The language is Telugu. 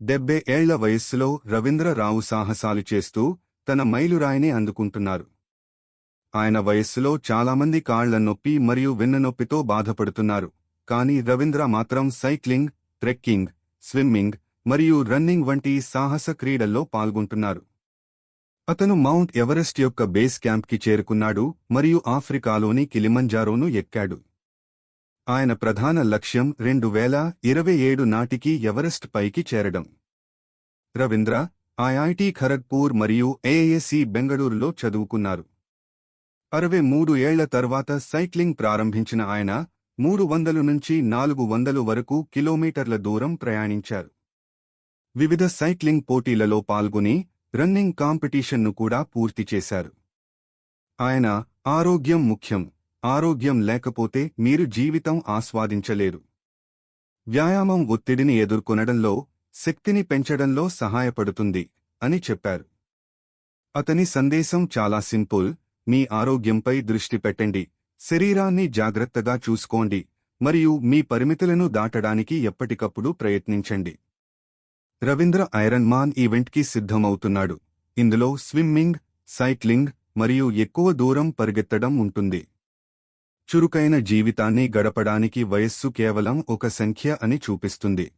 డెబ్బై ఏళ్ళ వయస్సులో రవీంద్రరావు సాహసాలు చేస్తూ తన మైలురాయిని అందుకుంటున్నారు. ఆయన వయస్సులో చాలామంది కాళ్ళ నొప్పి మరియు వెన్ననొప్పితో బాధపడుతున్నారు. కానీ రవీంద్ర మాత్రం సైక్లింగ్ ట్రెక్కింగ్ స్విమ్మింగ్ మరియు రన్నింగ్ వంటి సాహస క్రీడల్లో పాల్గొంటున్నారు. అతను మౌంట్ ఎవరెస్ట్ యొక్క బేస్ క్యాంప్కి చేరుకున్నాడు మరియు ఆఫ్రికాలోని కిలిమంజారోను ఎక్కాడు. ఆయన ప్రధాన లక్ష్యం రెండు వేల ఇరవై ఏడు నాటికి ఎవరెస్ట్ పైకి చేరడం. రవీంద్ర ఐఐటి ఖరగ్పూర్ మరియు ఏఏసి బెంగళూరులో చదువుకున్నారు. అరవై మూడు ఏళ్ళ తర్వాత సైక్లింగ్ ప్రారంభించిన ఆయన మూడు వందలు నుంచి నాలుగు వందలు వరకు కిలోమీటర్ల దూరం ప్రయాణించారు. వివిధ సైక్లింగ్ పోటీలలో పాల్గొని రన్నింగ్ కాంపిటీషన్ను కూడా పూర్తి చేశారు. ఆయన ఆరోగ్యం ముఖ్యం. ఆరోగ్యం లేకపోతే మీరు జీవితం ఆస్వాదించలేరు. వ్యాయామం ఒత్తిడిని ఎదుర్కొనడంలో శక్తిని పెంచడంలో సహాయపడుతుంది అని చెప్పారు. అతని సందేశం చాలా సింపుల్ మీ ఆరోగ్యంపై దృష్టి పెట్టండి శరీరాన్ని జాగ్రత్తగా చూసుకోండి మరియు మీ పరిమితులను దాటడానికి ఎప్పటికప్పుడు ప్రయత్నించండి. రవీంద్ర ఐరన్ మాన్ ఈవెంట్కి సిద్ధమవుతున్నాడు. ఇందులో స్విమ్మింగ్ సైక్లింగ్ మరియు ఎక్కువ దూరం పరిగెత్తడం ఉంటుంది. చురుకైన జీవితాన్ని గడపడానికి వయస్సు కేవలం ఒక సంఖ్య అని చూపిస్తుంది.